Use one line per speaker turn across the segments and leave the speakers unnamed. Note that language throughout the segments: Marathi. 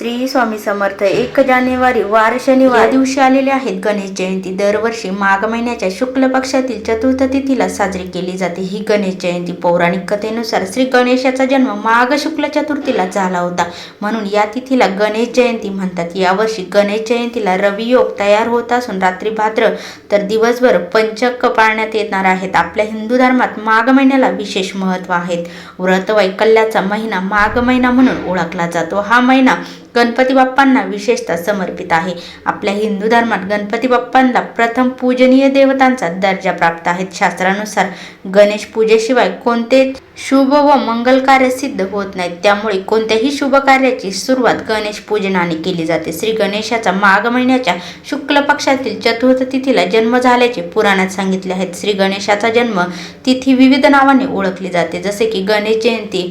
श्री स्वामी समर्थ एक जानेवारी वार शनिवार दिवशी आलेले आहेत. गणेश जयंती दरवर्षी माघ महिन्याच्या शुक्ल पक्षातील चतुर्थ तिथीला साजरी केली जाते. ही गणेश जयंती पौराणिक कथेनुसार श्री गणेशाचा जन्म माघ शुक्ल चतुर्थीला झाला होता. म्हणून या तिथीला गणेश जयंती म्हणतात. यावर्षी गणेश जयंतीला रवी योग तयार होत असून रात्री भाद्र तर दिवसभर पंचक पाळण्यात येणार आहेत. आपल्या हिंदू धर्मात माघ महिन्याला विशेष महत्त्व आहे. व्रत वैकल्याचा महिना माघ महिना म्हणून ओळखला जातो. हा महिना गणपती बाप्पांना विशेषतः समर्पित आहे. आपल्या हिंदू धर्मात गणपती बाप्पांना प्रथम पूजनीय देवतांचा दर्जा प्राप्त आहे. शास्त्रानुसार गणेश पूजेशिवाय कोणते शुभ व मंगल कार्य सिद्ध होत नाहीत. त्यामुळे कोणत्याही शुभ कार्याची सुरुवात गणेश पूजनाने केली जाते. श्री गणेशाचा माघ महिन्याच्या शुक्ल पक्षातील चतुर्थ तिथीला जन्म झाल्याचे पुराणात सांगितले आहेत श्री गणेशाचा जन्म तिथी विविध नावाने ओळखली जाते. जसे की गणेश जयंती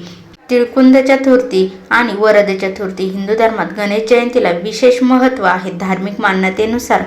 तिळकुंद चतुर्थी आणि वरद चतुर्थी हिंदू धर्मात गणेश जयंतीला विशेष महत्त्व आहे धार्मिक मान्यतेनुसार.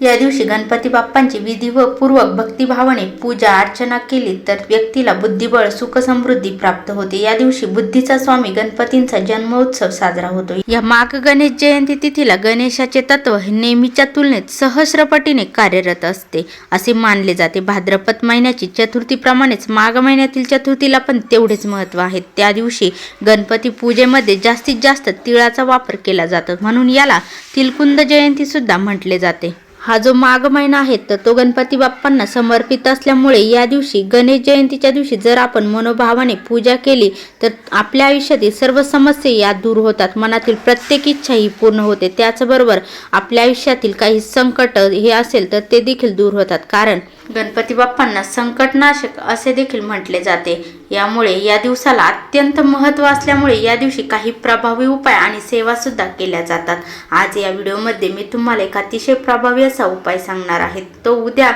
या दिवशी गणपती बाप्पांची विधी व पूर्वक भक्तिभावाने पूजा अर्चना केली तर व्यक्तीला बुद्धिबळ सुख समृद्धी प्राप्त होते. या दिवशी बुद्धीचा स्वामी गणपतींचा जन्मोत्सव साजरा होतो. या माघ गणेश जयंती तिथीला गणेशाचे तत्व हे नेहमीच्या तुलनेत सहस्रपटीने कार्यरत असते असे मानले जाते. भाद्रपद महिन्याची चतुर्थीप्रमाणेच माघ महिन्यातील चतुर्थीला पण तेवढेच महत्त्व आहे. त्या दिवशी गणपती पूजेमध्ये जास्तीत जास्त तिळाचा वापर केला जातो म्हणून याला तिलकुंद जयंती सुद्धा म्हटले जाते. हा जो माघ महिना आहे तर तो गणपती बाप्पांना समर्पित असल्यामुळे या दिवशी गणेश जयंतीच्या दिवशी जर आपण मनोभावाने पूजा केली तर आपल्या आयुष्यातील सर्व समस्या या दूर होतात. मनातील प्रत्येक इच्छा ही पूर्ण होते. त्याचबरोबर आपल्या आयुष्यातील काही संकट हे असेल तर ते देखील दूर होतात. कारण गणपती बाप्पांना संकटनाशक असे देखील म्हटले जाते. यामुळे या दिवसाला अत्यंत महत्त्व असल्यामुळे या दिवशी काही प्रभावी उपाय आणि सेवासुद्धा केल्या जातात. आज या व्हिडिओमध्ये मी तुम्हाला एक अतिशय प्रभावी असा उपाय सांगणार आहे. तो उद्या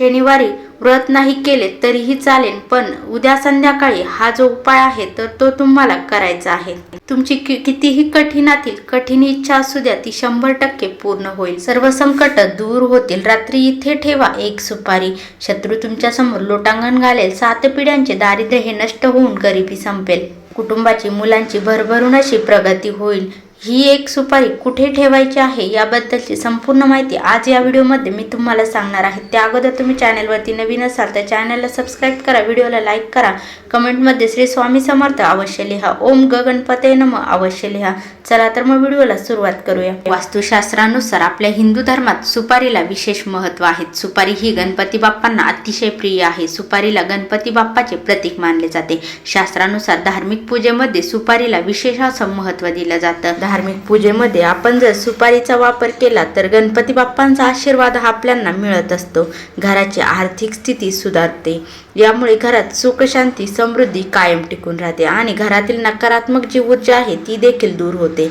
शनिवारी व्रत नाही केले तरीही चालेल पण उद्या संध्याकाळी हा जो उपाय आहे तर तो तुम्हाला करायचा आहे. तुमची कि- कितीही कठीणातील कठीण इच्छा असू द्या ती शंभर टक्के पूर्ण होईल. सर्व संकट दूर होतील. रात्री इथे ठेवा एक सुपारी. शत्रू तुमच्यासमोर लोटांगण घालेल. सात पिढ्यांचे दारिद्र्य हे नष्ट होऊन गरिबी संपेल. कुटुंबाची मुलांची भरभरून अशी प्रगती होईल. ही एक सुपारी कुठे ठेवायची आहे याबद्दलची संपूर्ण माहिती आज या व्हिडिओमध्ये मी तुम्हाला सांगणार आहे. त्या अगोदर तुम्ही चॅनलवरती नवीन असाल तर चॅनलला सबस्क्राईब करा व्हिडिओला लाईक करा कमेंटमध्ये श्री स्वामी समर्थ अवश्य लिहा ओम गगणपते नम अवश्य लिहा. चला तर मग व्हिडिओला सुरुवात करूया. वास्तुशास्त्रानुसार आपल्या हिंदू धर्मात सुपारीला विशेष महत्त्व आहे. सुपारी ही गणपती बाप्पांना अतिशय प्रिय आहे. सुपारीला गणपती बाप्पाचे प्रतीक मानले जाते. शास्त्रानुसार धार्मिक पूजेमध्ये सुपारीला विशेष असं महत्त्व दिलं जातं. धार्मिक पूजेमध्ये आपण जर सुपारीचा वापर केला तर गणपती बाप्पांचा आशीर्वाद हा आपल्याला मिळत असतो. घराची आर्थिक स्थिती सुधारते. यामुळे घरात सुखशांती समृद्धी कायम टिकून राहते आणि घरातील नकारात्मक जी ऊर्जा आहे ती देखील दूर होते.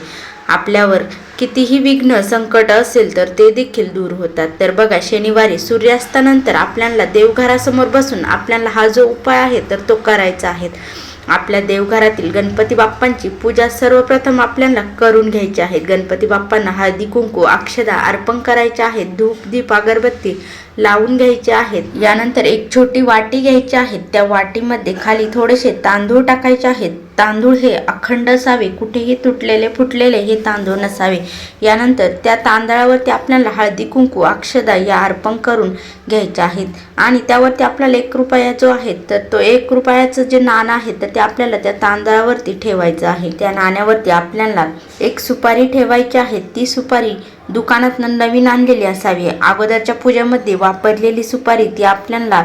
आपल्यावर कितीही विघ्न संकट असेल तर ते देखील दूर होतात. तर बघा शनिवारी सूर्यास्तानंतर आपल्याला देवघरासमोर बसून आपल्याला हा जो उपाय आहे तर तो करायचा आहे. आपल्या देवघरातील गणपती बाप्पांची पूजा सर्वप्रथम आपल्याला करून घ्यायची आहे. गणपती बाप्पांना हळदी कुंकू अक्षदा अर्पण करायचे आहेत. धूप दीप अगरबत्ती लावून घ्यायचे आहेत. यानंतर एक छोटी वाटी घ्यायची आहे. त्या वाटीमध्ये खाली थोडेसे तांदूळ टाकायचे आहेत. तांदूळ हे अखंड असावे. कुठेही तुटलेले फुटलेले हे तांदूळ नसावे. यानंतर त्या तांदळावरती आपल्याला हळदी कुंकू अक्षदा या अर्पण करून घ्यायचे आहेत. आणि त्यावरती आपल्याला एक रुपया जो आहे तर तो एक रुपयाचं जे नाणं आहे तर ते आपल्याला त्या तांदळावरती ठेवायचं आहे. त्या नाण्यावरती आपल्याला एक सुपारी ठेवायची आहे. ती सुपारी दुकानात नवीन आणलेली असावी. अगोदरच्या पूजेमध्ये वापरलेली सुपारी ती आपल्याला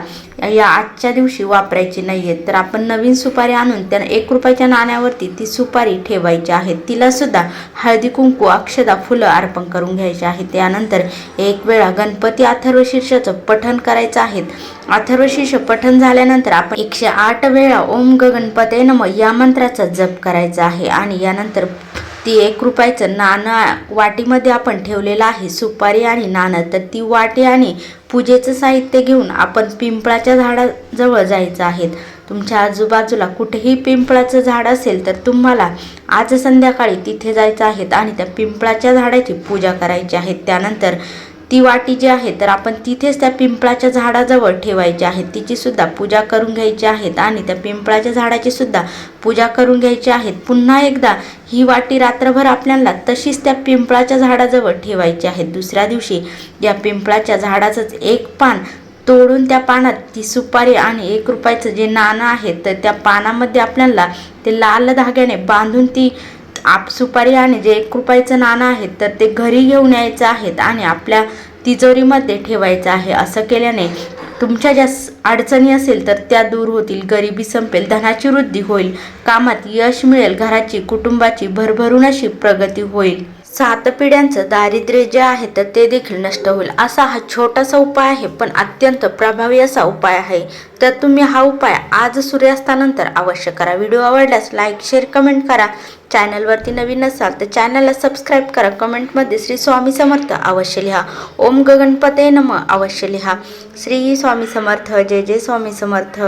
या आजच्या दिवशी वापरायची नाहीये. तर आपण नवीन सुपारी आणून त्या एक रुपयाच्या नाण्यावरती ती सुपारी ठेवायची आहे. तिला सुद्धा हळदी कुंकू अक्षदा फुलं अर्पण करून घ्यायचे आहे. त्यानंतर एक वेळा गणपती अथर्व शीर्षाचं पठण करायचं आहे. अथर्व शीर्ष पठण झाल्यानंतर आपण एकशे आठ वेळा ओम ग गणपते नम या मंत्राचा जप करायचा आहे. आणि यानंतर ती एक रुपयाचं नाणं वाटीमध्ये आपण ठेवलेलं आहे. सुपारी आणि नाणं. तर ती वाटी आणि पूजेचं साहित्य घेऊन आपण पिंपळाच्या झाडाजवळ जायचं आहे. तुमच्या आजूबाजूला कुठेही पिंपळाचं झाड असेल तर तुम्हाला आज संध्याकाळी तिथे जायचं आहेत आणि त्या पिंपळाच्या झाडाची पूजा करायची आहे. त्यानंतर ती वाटी जी आहे तर आपण तिथेच त्या पिंपळाच्या झाडाजवळ ठेवायची आहे. तिची सुद्धा पूजा करून घ्यायची आहेत आणि त्या पिंपळाच्या झाडाची सुद्धा पूजा करून घ्यायची आहेत पुन्हा एकदा ही वाटी रात्रभर आपल्याला तशीच त्या पिंपळाच्या झाडाजवळ ठेवायची आहे. दुसऱ्या दिवशी या पिंपळाच्या झाडाचंच एक पान तोडून त्या पानात ती सुपारी आणि एक रुपयाचं जे नाणं आहे तर त्या पानामध्ये आपल्याला ते लाल धाग्याने बांधून ती आप सुपारी आणि जे एक रुपयाचं नाणं आहेत तर ते घरी घेऊन यायचं आहेत आणि आपल्या तिजोरीमध्ये ठेवायचं आहे. असं केल्याने तुमच्या ज्या अडचणी असेल तर त्या दूर होतील. गरिबी संपेल धनाची वृद्धी होईल. कामात यश मिळेल घराची कुटुंबाची भरभरून अशी प्रगती होईल. सात पिढ्यांचं दारिद्र्य जे आहे तर ते देखील नष्ट होईल. असा हा छोटासा उपाय आहे पण अत्यंत प्रभावी असा उपाय आहे. तर तुम्ही हा उपाय आज सूर्यास्तानंतर अवश्य करा. व्हिडिओ आवडल्यास लाईक शेअर कमेंट करा. चॅनलवरती नवीन असाल तर चॅनलला सबस्क्राईब करा. कमेंटमध्ये श्री स्वामी समर्थ अवश्य लिहा. ओम गगणपते नम अवश्य लिहा. श्री स्वामी समर्थ. जय जय स्वामी समर्थ.